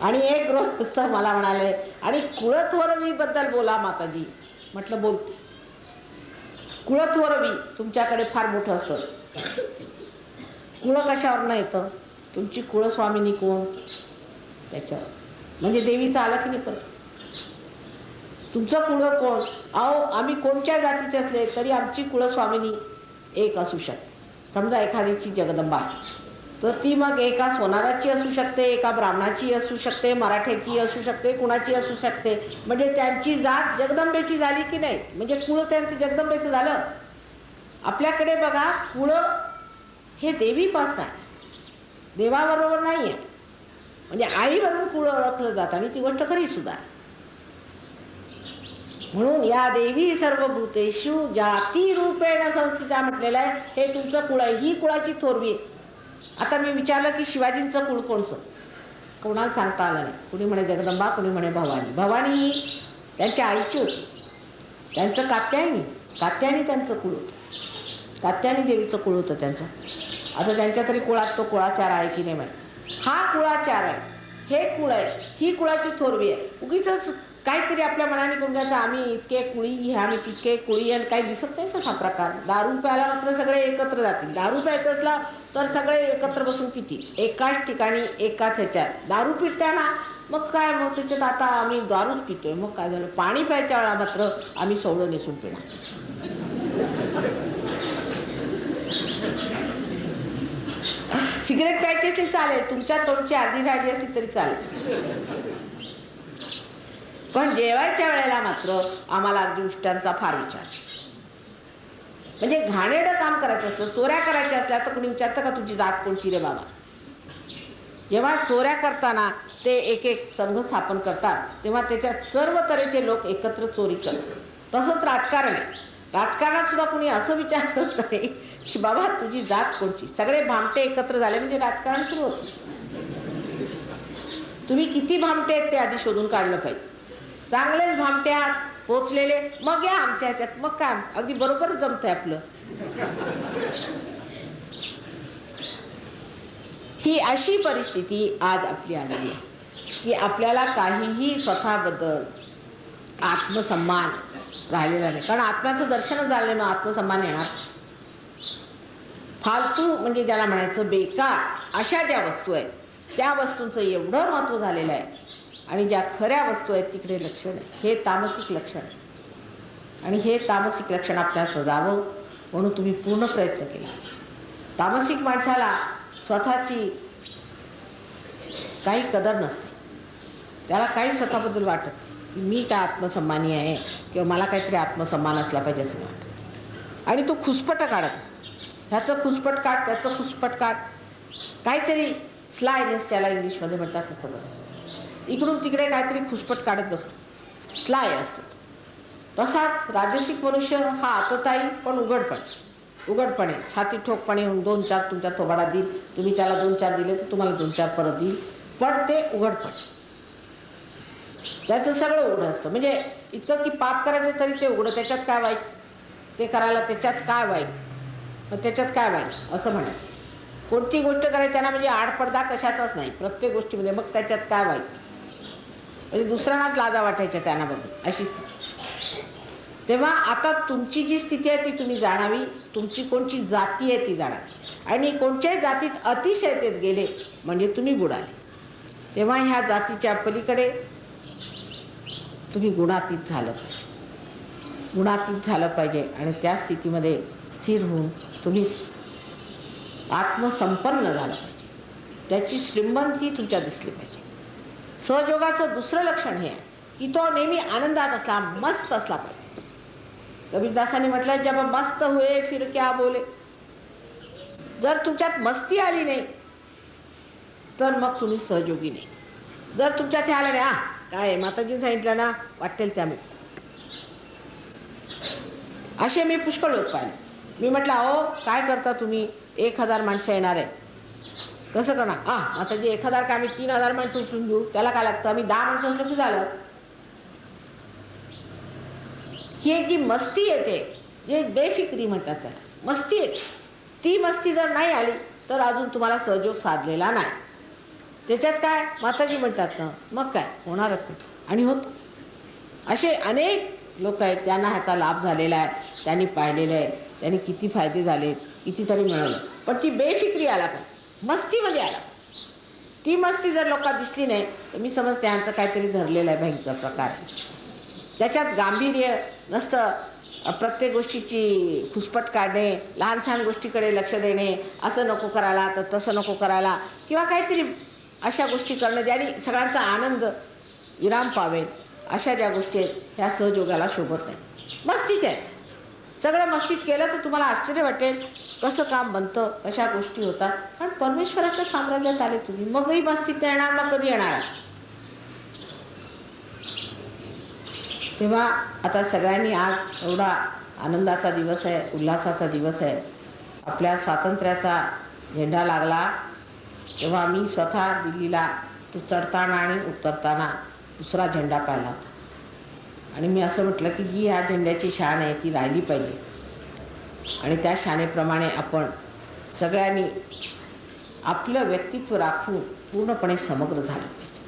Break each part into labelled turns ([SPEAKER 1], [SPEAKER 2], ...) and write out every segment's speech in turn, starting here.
[SPEAKER 1] आणि एक गृहस्थ मला म्हणाले आणि कुळथोरवी बद्दल बोला माताजी. म्हटलं बोलते कुळथोरवी तुमच्याकडे फार मोठं असतं. कुळ कशावर येतं? तुमची कुळस्वामिनी कोण? त्याच्यावर. म्हणजे देवीचं आलं की नाही परत? तुमचं कुळ कोण? अहो आम्ही कोणत्या जातीचे असले तरी आमची कुळस्वामिनी एक असू शकते. समजा एखाद्याची जगदंबा आहे. तर ती मग एका सोनाराची असू शकते एका ब्राह्मणाची असू शकते मराठ्याची असू शकते कुणाची असू शकते. म्हणजे त्यांची जात जगदंबेची झाली की नाही? म्हणजे कुळ त्यांचं जगदंबेचं झालं? आपल्याकडे बघा कुळ हे देवीपासून आहे. देवाबरोबर नाही आहे म्हणजे आईवरून कुळ ओळखलं जातं आणि ती गोष्ट खरी सुद्धा आहे. म्हणून या देवी सर्व भूतेषु जाती रूपेण संस्थिता म्हटलेलं आहे. हे तुमचं कुळ आहे. ही कुळाची थोरवी आहे. आता मी विचारलं की शिवाजींचं कुळ कोणचं? कोणाला सांगता आलं नाही. कुणी म्हणे जगदंबा कुणी म्हणे भवानी. भवानी ही त्यांच्या आईची होती. त्यांचं कात्यायनी कात्यायनी त्यांचं कुळ होतं. कात्यायनी देवीचं कुळ होतं त्यांचं. आता त्यांच्या तरी कुळात तो कुळाचार आहे की नाही माहीत? हा कुळाचार आहे. हे कुळ आहे. ही कुळाची थोरवी आहे. उगीच काहीतरी आपल्या मनाने करून घ्यायचं आम्ही इतके कुळी हे आम्ही तितके कुळी आणि काही दिसत नाही तसा प्रकार. दारू प्यायला मात्र सगळे एकत्र जातील. दारू प्यायचं असला तर सगळे एकत्र बसून पितील. एकाच ठिकाणी एकाच ह्याच्यात. दारू पिताना मग काय मग त्याच्यात आता आम्ही दारूच पितोय. मग काय झालं? पाणी प्यायच्या वेळा मात्र आम्ही सोडं नेसून पिणार. सिगरेट प्यायची असली चालेल. तुमच्या तोंडची आधी राहिली असली तरी चालेल. पण जेवायच्या वेळेला मात्र आम्हाला अगदी फार विचार. म्हणजे घाणेडं काम करायचं असलं चोऱ्या करायच्या असल्या तर कोणी विचारतं का तुझी जात कोणची रे बाबा? जेव्हा चोऱ्या करताना ते एक एक संघ स्थापन करतात तेव्हा त्याच्यात सर्व तऱ्हेचे लोक एकत्र चोरी करतात. तसंच राजकारण आहे. राजकारणात सुद्धा कुणी असं विचार करत नाही की बाबा तुझी जात कोणची? सगळे भामटे एकत्र झाले म्हणजे राजकारण सुरू होतं. तुम्ही किती भामटे आहेत ते आधी शोधून काढलं पाहिजे. चांगलेच भामटे आहात पोचलेले. मग या आमच्या ह्याच्यात. मग काय? अगदी बरोबर जमतंय आपलं. ही अशी परिस्थिती आज आपली आलेली आहे की आपल्याला काहीही स्वतःबद्दल आत्मसन्मान राहिलेला नाही. कारण आत्म्याचं दर्शन झालं ना आत्मसन्मान येणार. फालतू म्हणजे ज्याला म्हणायचं बेकार अशा ज्या वस्तू आहेत त्या वस्तूंचं एवढं महत्त्व झालेलं आहे आणि ज्या खऱ्या वस्तू आहेत तिकडे लक्ष नाही. हे तामसिक लक्षण आहे. आणि हे तामसिक लक्षण आपल्या शोधावं म्हणून तुम्ही पूर्ण प्रयत्न केला. तामसिक माणसाला स्वतःची काही कदर नसते. त्याला काही स्वतःबद्दल वाटत नाही. की मी काय आत्मसन्मानी आहे किंवा मला काहीतरी आत्मसन्मान असला पाहिजे असं वाटतं आणि तो खुसपट काढत असतो. ह्याचं खुसपट काढ त्याचं खुसपट काढ. काहीतरी स्लायनेस त्याला इंग्लिशमध्ये म्हणतात तसं बरं असतं. इकडून तिकडे काहीतरी खुसपट काढत बसतो. स्लाय असतो तसाच राजसिक मनुष्य हा आतताई पण उघडपणे. उघडपणे छाती ठोकपणे होऊन दोन चार तुमच्या तोबाडा देईल. तुम्ही त्याला दोन चार दिले तर तुम्हाला दोन चार परत देईल. पण ते उघडपणे. त्याचं सगळं उघडं असतं. म्हणजे इतकं की पाप करायचं तरी ते उघडं. त्याच्यात काय वाईट? ते करायला त्याच्यात काय वाईट? मग त्याच्यात काय वाईट? असं म्हणायचं. कोणती गोष्ट करायची? त्यांना म्हणजे आडपडदा कशाचाच नाही. प्रत्येक गोष्टीमध्ये मग त्याच्यात काय वाईट? म्हणजे दुसऱ्यांनाच लाजा वाटायच्या त्यांना बघून अशी स्थिती. तेव्हा आता तुमची जी स्थिती आहे ती तुम्ही जाणावी तुमची कोणची जाती आहे ती जाणावी. आणि कोणत्याही जातीत अतिशयतेत गेले म्हणजे तुम्ही बुडाले. तेव्हा ह्या जातीच्या पलीकडे तुम्ही गुणातीत झालं पाहिजे. गुणातीत झालं पाहिजे आणि त्या स्थितीमध्ये स्थिर होऊन तुम्ही आत्मसंपन्न झालं पाहिजे. त्याची श्रीमंती तुमच्या दिसली पाहिजे. सहयोगाचं दुसरं लक्षण हे. की तो नेहमी आनंदात असला मस्त असला पाहिजे. कबीरदासांनी म्हटलं जब मस्त हुए फिर क्या बोले? जर तुमच्यात मस्ती आली नाही तर मग तुम्ही सहयोगी नाही. जर तुमच्यात हे आलं नाही आ काय माताजी सांगितलं ना वाटेल त्या मी असे मी पुष्कळ लोक पाहिले. मी म्हटलं अहो काय करता तुम्ही? एक हजार माणसं येणार आहेत. कसं करणार हा माताजी एक हजार का आम्ही तीन हजार माणसं उचलून घेऊ त्याला काय लागतं? आम्ही दहा माणसं असलं की झालं. ही जी मस्ती येते जे बेफिक्री म्हणतात त्याला मस्ती येते ती मस्ती जर नाही आली तर अजून तुम्हाला सहयोग साधलेला नाही. त्याच्यात काय? माताजी म्हणतात ना मग काय? होणारच आहे. आणि होतं. असे अनेक लोक आहेत त्यांना ह्याचा लाभ झालेला आहे त्यांनी पाहिलेलं आहे त्यांनी किती फायदे झालेत कितीतरी मिळवलं पण ती बेफिक्री आला पाहिजे. मस्तीमध्ये आला. ती मस्ती जर लोकांना दिसली नाही तर मी समज त्यांचं काहीतरी धरलेलं आहे भयंकर प्रकार. त्याच्यात गांभीर्य नसतं. प्रत्येक गोष्टीची खुसपट काढणे लहान सहान गोष्टीकडे लक्ष देणे असं नको करायला तर तसं नको करायला किंवा काहीतरी अशा गोष्टी करणं ज्याने सगळ्यांचा आनंद विराम पावेल अशा ज्या गोष्टी आहेत ह्या सहयोगाला शोभत नाही. मस्तीत यायचं. सगळं मस्तीत केलं तर तुम्हाला आश्चर्य वाटेल. कसं काम बनतं कशा गोष्टी होतात. कारण परमेश्वराच्या साम्राज्यात आले तुम्ही मगही मस्तीत येणार मग कधी येणार? तेव्हा आता सगळ्यांनी आज एवढा आनंदाचा दिवस आहे उल्हासाचा दिवस आहे. आपल्या स्वातंत्र्याचा झेंडा लागला. तेव्हा मी स्वतः दिल्लीला तो चढताना आणि उतरताना दुसरा झेंडा पाहिला होता. आणि मी असं म्हटलं की जी ह्या झेंड्याची शान आहे ती राहिली पाहिजे. आणि त्या शानेप्रमाणे आपण सगळ्यांनी आपलं व्यक्तित्व राखून पूर्णपणे समग्र झालं पाहिजे.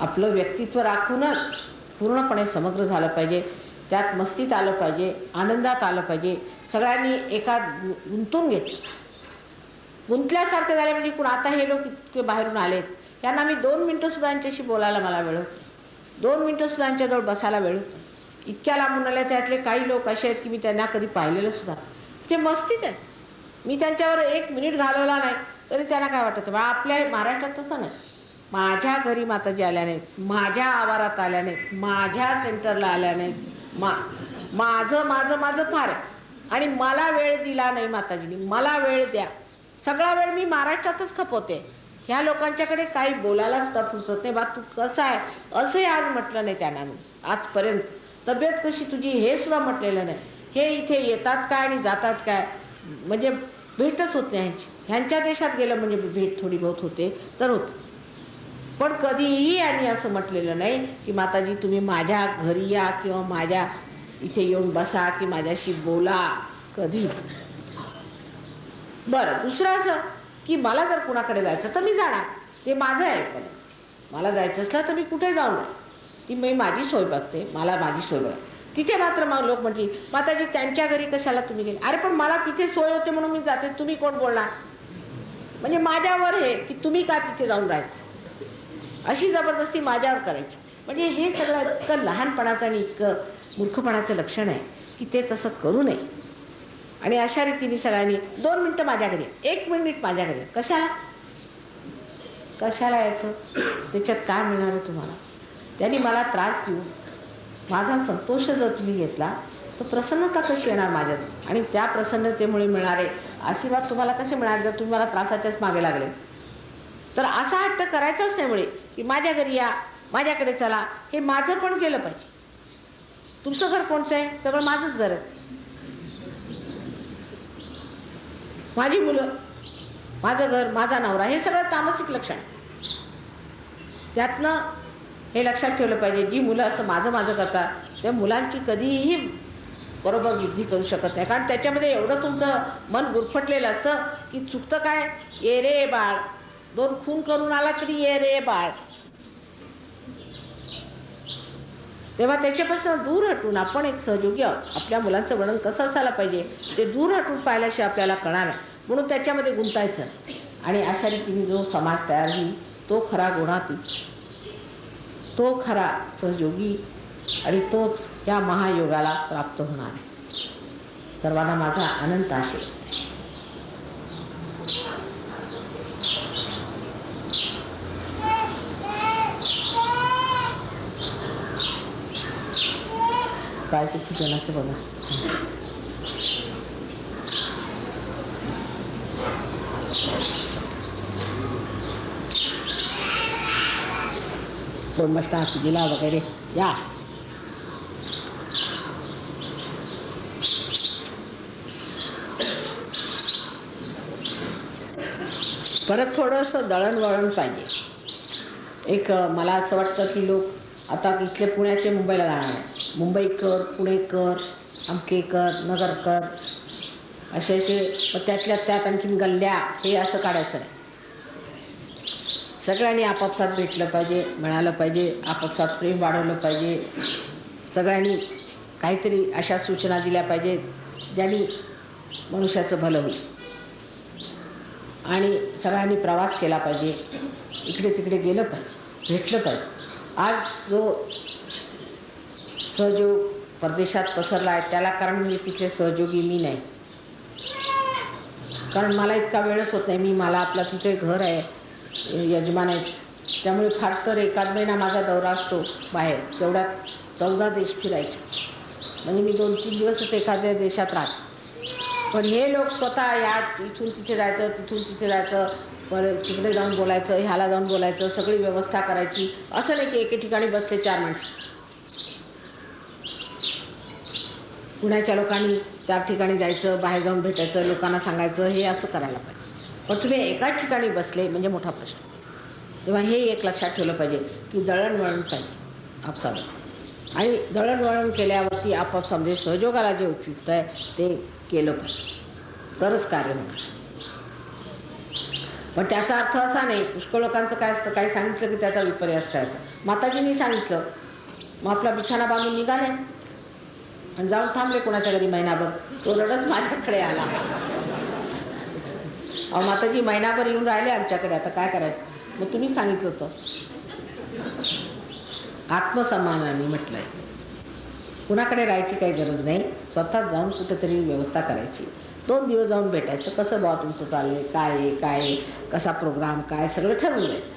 [SPEAKER 1] आपलं व्यक्तित्व राखूनच पूर्णपणे समग्र झालं पाहिजे. त्यात मस्तीत आलं पाहिजे आनंदात आलं पाहिजे. सगळ्यांनी एका गु- गुंतून घेतलं. गुंतल्यासारखे झाले म्हणजे कुण आता हे लोक इतके बाहेरून आलेत. यांना मी दोन मिनटंसुद्धा यांच्याशी बोलायला मला वेळ होत दोन मिनटंसुद्धा यांच्याजवळ बसायला वेळ होत इतक्या लांबून आल्या त्यातले काही लोक असे आहेत की मी त्यांना कधी पाहिलेलं सुद्धा ते मस्तीत आहेत. मी त्यांच्यावर एक मिनिट घालवला नाही तरी त्यांना काय वाटतं? बा आपल्या महाराष्ट्रात तसं नाही. माझ्या घरी माताजी आल्या नाहीत माझ्या आवारात आल्या नाहीत माझ्या सेंटरला आल्या नाहीत. मा माझं माझं माझं फार आहे. आणि मला वेळ दिला नाही माताजीनी. मला वेळ द्या. सगळा वेळ मी महाराष्ट्रातच खपवते. ह्या लोकांच्याकडे काही बोलायला सुद्धा फुरसत नाही. बा तू कसं आहे? असंही आज म्हटलं नाही त्यांना मी. आजपर्यंत. तब्येत कशी तुझी हे सुद्धा म्हटलेलं नाही. हे इथे येतात काय आणि जातात काय? म्हणजे भेटच होत नाही ह्यांची. ह्यांच्या देशात गेलं म्हणजे भेट थोडी बहुत होते तर होते. पण कधीही यांनी असं म्हटलेलं नाही की माताजी तुम्ही माझ्या घरी या किंवा माझ्या इथे येऊन बसा की माझ्याशी बोला. कधी? बरं दुसरं असं की मला जर कुणाकडे जायचं तर मी जाणार. ते माझं आहे पण. मला जायचं असलं तर मी कुठे जाऊन ती मी माझी सोय बघते मला माझी सोय बघते. तिथे मात्र मग लोक म्हणतील माताजी त्यांच्या घरी कशाला तुम्ही गेले? अरे पण मला तिथे सोय होते म्हणून मी जाते. तुम्ही कोण बोलणार? म्हणजे माझ्यावर हे की तुम्ही का तिथे जाऊन राहायचं? अशी जबरदस्ती माझ्यावर करायची. म्हणजे हे सगळं इतकं लहानपणाचं आणि इतकं मूर्खपणाचं लक्षण आहे की ते तसं करू नये. आणि अशा रीतीने सगळ्यांनी दोन मिनटं माझ्या घरी एक मिनिट माझ्या घरी कशाला? कशाला यायचं? त्याच्यात काय मिळणार आहे तुम्हाला? त्यांनी मला त्रास देऊ माझा संतोष जर तुम्ही घेतला तर प्रसन्नता कशी येणार माझ्यात? आणि त्या प्रसन्नतेमुळे मिळणारे आशीर्वाद तुम्हाला कसे मिळणार? जर तुम्ही मला त्रासाच्याच मागे लागले. तर असा हट्ट करायचाच नाही मुळे की माझ्या घरी या माझ्याकडे चला. हे माझं पण केलं पाहिजे. तुमचं घर कोणचं आहे? सगळं माझंच घर आहे. माझी मुलं माझं घर माझा नवरा हे सगळं तामसिक लक्षण आहे. त्यातनं हे लक्षात ठेवलं पाहिजे जी मुलं असं माझं माझं करतात त्या मुलांची कधीही बरोबर बुद्धी करू शकत नाही. कारण त्याच्यामध्ये एवढं तुमचं मन गुरफटलेलं असतं की चुकतं काय? ये रे बाळ. दोन खून करून आला तरी ये रे बाळ. तेव्हा त्याच्यापासून दूर हटून आपण एक सहयोगी आहोत. आपल्या मुलांचं वर्णन कसं असायला पाहिजे ते दूर हटून पाहिल्याशिवाय आपल्याला कळणार नाही. म्हणून त्याच्यामध्ये गुंतायचं. आणि अशा रीतीने जो समाज तयार होईल तो खरा गुणातील तो खरा सहयोगी आणि तोच या महायोगाला प्राप्त होणार आहे. सर्वांना माझा अनंत आशय काय किती जणाचं बघा. कोण मस्त दिला वगैरे. या. परत थोडंसं दळणवळण पाहिजे. एक मला असं वाटतं की लोक आता इथले पुण्याचे मुंबईला जाणार आहे मुंबईकर पुणेकर नगर नगरकर असे असे त्यातल्या त्यात आणखीन गल्ल्या हे असं काढायचं नाही. सगळ्यांनी आपापसात भेटलं पाहिजे मिळालं पाहिजे आपापसात प्रेम वाढवलं पाहिजे. सगळ्यांनी काहीतरी अशा सूचना दिल्या पाहिजेत ज्यांनी मनुष्याचं भलं होईल. आणि सगळ्यांनी प्रवास केला पाहिजे. इकडे तिकडे गेलं पाहिजे भेटलं पाहिजे. आज जो सहयोग परदेशात पसरला आहे त्याला कारण म्हणजे तिथले सहयोगी मी नाही. कारण मला इतका वेळच होत नाही मी मला आपलं तिथे घर आहे यजमान आहेत. त्यामुळे फार तर एकाच महिना माझा दौरा असतो बाहेर. तेवढ्यात चौदा देश फिरायचे. म्हणजे मी दोन तीन दिवसच एखाद्या देशात राहते. पण हे लोक स्वतः या इथून तिथे जायचं तिथून तिथे जायचं परत तिकडे जाऊन बोलायचं ह्याला जाऊन बोलायचं सगळी व्यवस्था करायची. असं नाही की एके ठिकाणी बसले चार माणसं. पुण्याच्या लोकांनी चार ठिकाणी जायचं बाहेर जाऊन भेटायचं लोकांना सांगायचं हे असं करायला पाहिजे. पण तुम्ही एकाच ठिकाणी बसले म्हणजे मोठा प्रश्न. तेव्हा हे एक लक्षात ठेवलं पाहिजे की दळणवळण पाहिजे आपसाला आणि दळणवळण केल्यावरती आपापसामध्ये सहयोगाला जे उपयुक्त आहे ते केलं पाहिजे. तरच कार्य होणार. पण त्याचा अर्थ असा नाही पुष्कळ लोकांचं काय असतं काही सांगितलं की त्याचा विपर्यास करायचा. माताजींनी सांगितलं मग आपला बिछाना बांधून निघाले आणि जाऊन थांबले कोणाच्या घरी महिनाभर. तो रडत माझ्याकडे आला. अहो माताजी महिनाभर येऊन राहिले आमच्याकडे आता काय करायचं? मग तुम्ही सांगितलं होतं. आत्मसन्मानाने म्हटलंय. कुणाकडे राहायची काही गरज नाही. स्वतः जाऊन कुठेतरी व्यवस्था करायची. दोन दिवस जाऊन भेटायचं. कसं बा तुमचं चाललंय? काय आहे? काय आहे? कसा प्रोग्राम काय? सगळं ठरवून द्यायचं.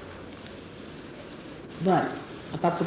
[SPEAKER 1] बरं. आता